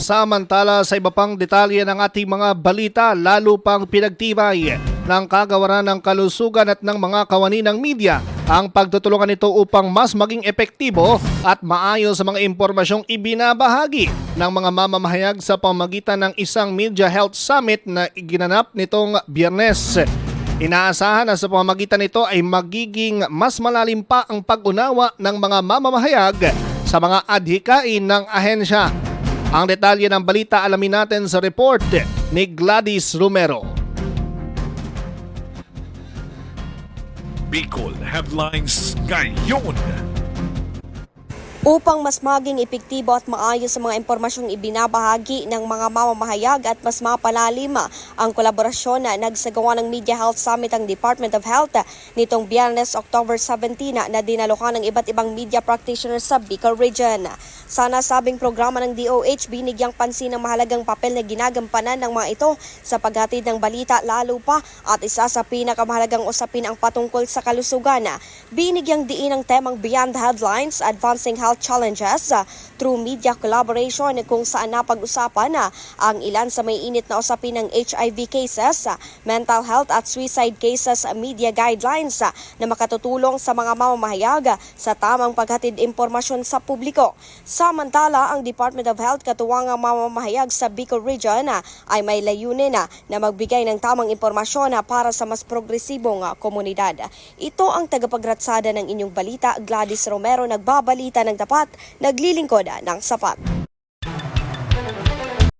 Samantala sa iba pang detalye ng ating mga balita, lalo pang pinagtibay ng kagawaran ng kalusugan at ng mga kawani ng media ang pagtutulungan nito upang mas maging epektibo at maayos sa mga impormasyong ibinabahagi ng mga mamamahayag sa pamagitan ng isang Media Health Summit na iginanap nitong biyernes. Inaasahan na sa pamamagitan nito ay magiging mas malalim pa ang pag-unawa ng mga mamamahayag sa mga adhikain ng ahensya. Ang detalye ng balita alamin natin sa report ni Gladys Romero. Bicol Headlines ngayon. Upang mas maging epektibo at maayos sa mga impormasyong ibinabahagi ng mga mamamahayag at mas mapalalim ang kolaborasyon na nagsagawa ng Media Health Summit ang Department of Health nitong Biyernes, October 17 na dinalokan ng iba't ibang media practitioners sa Bicol Region. Sa nasabing programa ng DOH, binigyang pansin ang mahalagang papel na ginagampanan ng mga ito sa paghatid ng balita lalo pa at isa sa pinakamahalagang usapin ang patungkol sa kalusugan. Binigyang diin ang temang Beyond Headlines, Advancing Health Challenges uh, through media collaboration kung saan napag-usapan na ang ilan sa may init na usapin ng HIV cases, uh, mental health at suicide cases media guidelines na makatutulong sa mga mamamahayag sa tamang paghatid impormasyon sa publiko. Samantala, ang Department of Health katuwang ang mamamahayag sa Bicol Region ay may layunin na, magbigay ng tamang impormasyon para sa mas progresibong komunidad. Ito ang tagapagratsada ng inyong balita, Gladys Romero, nagbabalita ng tapat, naglilingkod ng sapat.